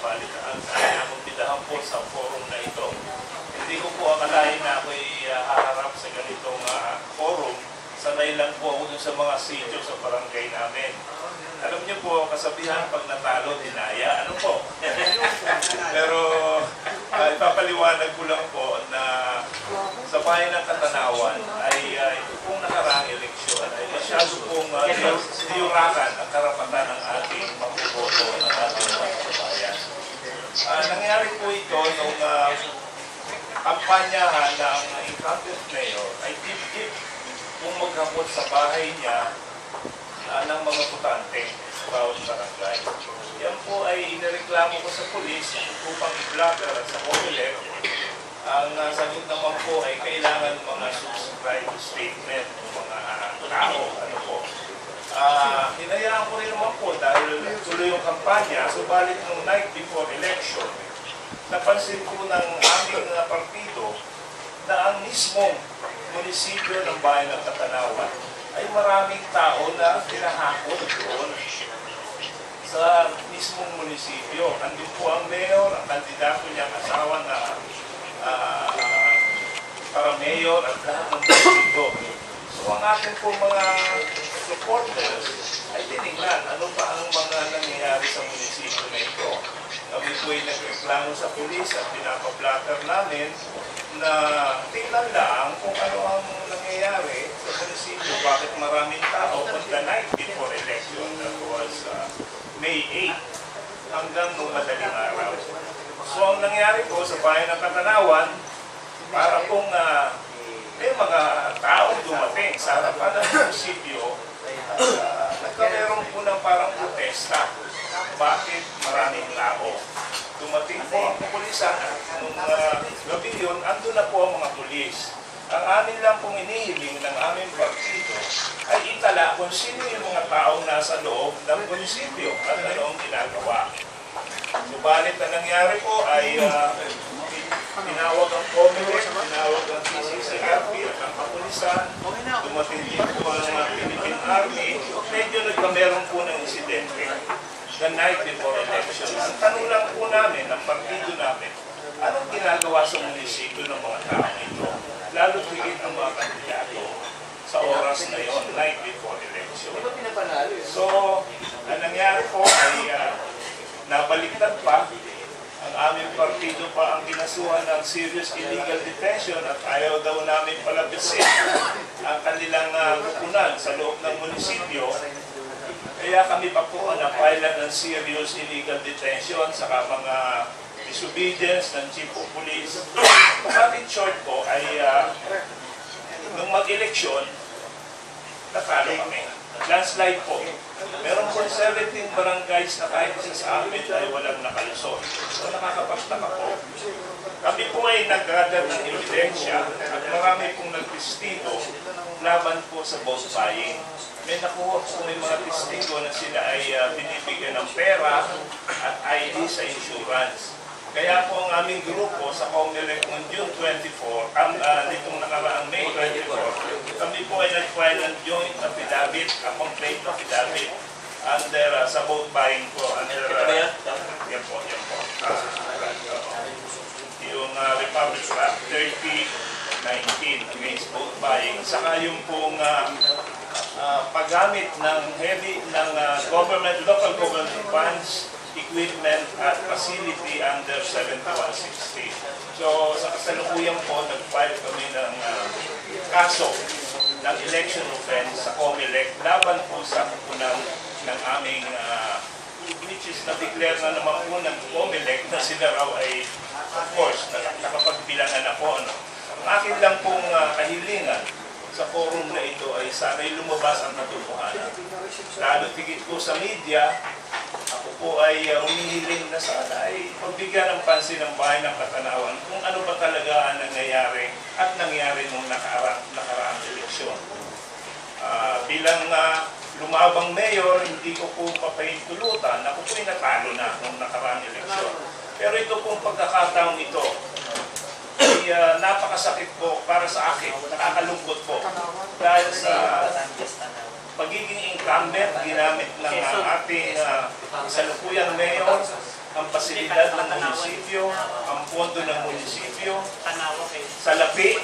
nabalitaan sa akong bidahan po sa forum na ito. Hindi ko po akalain na ako'y uh, haharap sa ganitong ah, forum. Sanay lang po ako sa mga sityo sa barangay namin. Alam niyo po, kasabihan pag natalo, dinaya. Ano po? Pero uh, ipapaliwanag ko lang po na sa bayan ng Katanawan ay uh, ito pong nakaraang eleksyon ay masyado pong uh, diyurakan ang karapatan ng ating mamboboto ng ating. Ah, nangyari po ito nung uh, kampanyahan ng incumbent mayor ay dip-dip kung maghapon sa bahay niya ah, ng mga putante sa bawat barangay. Yan po ay inireklamo ko sa polis upang i-blocker at sa COMELEC. Ang uh, sagot naman po ay kailangan mga subscribe statement ng mga tao. Ano po. Ah, hinayaan ko rin naman po dahil tuloy yung kampanya, subalit nung night before election, napansin ko ng aming uh, partido na ang mismong munisipyo ng bayan ng Katanawan ay maraming tao na pinahakot doon sa mismong munisipyo. Andun po ang mayor, ang kandidato niyang asawa na ah, para mayor at lahat ng partido. So ang ating po mga supporters ay tinignan ano pa ang mga nangyayari sa munisipyo na ito. Kami po ay nagreklamo sa pulis at pinapablatter namin na tingnan lang kung ano ang nangyayari sa munisipyo, bakit maraming tao on the night before election, that was uh, May 8, hanggang nung madaling araw. So ang nangyari po sa bayan ng Katanawan, para pong uh, may mga taong dumating sa harapan ng munisipyo, uh, nagkameron po ng parang protesta. Bakit maraming tao? Dumating po ang kapulisan at nung uh, gabi yun, ando na po ang mga pulis. Ang amin lang pong inihiling ng aming partido ay itala kung sino yung mga taong nasa loob ng munisipyo at ano ang ginagawa. Subalit ang nangyari po ay uh, tinawag ang COMELEC, tinawag ang PCCRP at ang kapulisan, dumating din po ang uh, Philippine Army, medyo nagkameron po ng insidente the night before election. Ang tanong lang po namin, ng partido namin, anong ginagawa sa munisipyo ng mga tao ito? Lalo higit ang mga kandidato sa oras na yon, night before election. So, ang nangyari po ay uh, nabaliktad pa ang aming partido pa ang kinasuhan ng serious illegal detention at ayaw daw namin palabisin ang kanilang uh, sa loob ng munisipyo. Kaya kami pa po na-file ng serious illegal detention sa mga disobedience ng chief of police. But in short po ay uh, nung mag-eleksyon, natalo kami. Landslide po. Meron po 17 barangays na kahit isa sa amin ay walang nakalusot. So nakakapagtaka po. Kami po ay nag-gather ng ebidensya at marami pong nagtestigo laban po sa vote buying. May nakuha po may mga testigo na sila ay uh, binibigyan ng pera at ID sa insurance. Kaya po ang aming grupo sa COMELEC noong June 24, ang uh, nitong nakaraang May 24, kami po ay nag-file ng joint affidavit, a complaint affidavit, under uh, sa vote buying po, under, uh, yan? po, yan po, uh, yung uh, Republic Act 3019 against vote buying, saka yung pong uh, uh, paggamit ng heavy, ng uh, government, local government funds, equipment at facility under 7160. So sa kasalukuyan po, nag-file kami ng uh, kaso ng election offense sa COMELEC laban po sa kukunan ng aming uh, which is na-declare na naman po ng COMELEC na sila raw ay of course, nak- nakapagbilangan ako. Ano. Ang akin lang pong uh, kahilingan sa forum na ito ay sana'y lumabas ang katotohanan. Lalo tigit po sa media, ako po ay uh, humihiling na sana ay pagbigyan ng pansin ng bahay ng Katanawan kung ano ba talaga ang nangyayari at nangyari nung nakara nakaraang eleksyon. Ah, bilang uh, lumabang mayor, hindi ko po papahintulutan. Ako po ay natalo na nung nakaraang eleksyon. Pero ito pong pagkakataong ito, ah, napakasakit po para sa akin, nakakalungkot po. Dahil sa pagiging incumbent, ginamit ng uh, ating uh, kasalukuyang mayor ang pasilidad ng munisipyo, ang pondo ng munisipyo, kayo. salapi,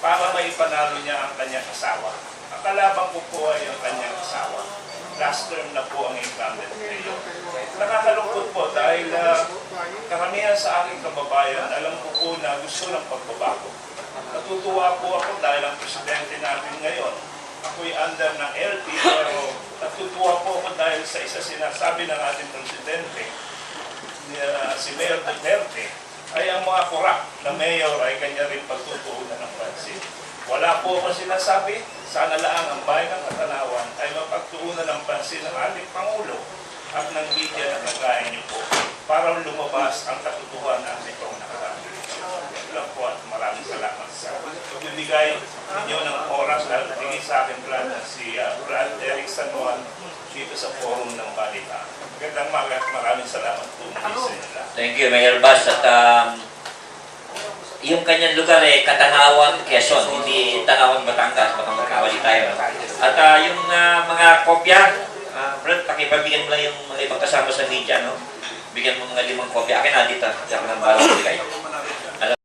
para may panalo niya ang kanyang asawa. Ang kalabang ko po ay ang kanyang asawa. Last term na po ang incumbent ngayon. Nakakalungkot po dahil ah, karamihan sa aking kababayan, alam ko po na gusto ng pagbabago. Natutuwa po ako dahil ang presidente natin ngayon, ako'y under ng LT, pero natutuwa po ako dahil sa isa sinasabi ng ating presidente, ah, si Mayor Duterte, ay ang mga korap na mayor ay kanya rin pagtutuunan ng pansin. Wala po ako sinasabi, sana lang ang bayan ng Katanawan ay mapagtuunan ng pansin ng ating Pangulo at ng media na kagaya niyo po para lumabas ang katotohanan nitong nakaraan. Yan lang po at maraming salamat sa pagbibigay ninyo ng oras dahil tingin sa akin Brad na si uh, Brad Eric San dito sa forum ng balita. Magandang maga at maraming salamat po. Thank you, Mayor Bas. At um, yung kanyang lugar eh, Katanawan, Quezon, hindi Tanawan, Batangas. Baka magkawali tayo. At ah, yung ah, mga kopya, uh, Brad, pakipabigyan mo lang yung mga ibang kasama sa media, no? Bigyan mo mga limang kopya. Akin na dito. Diyan ko nang balang bigay.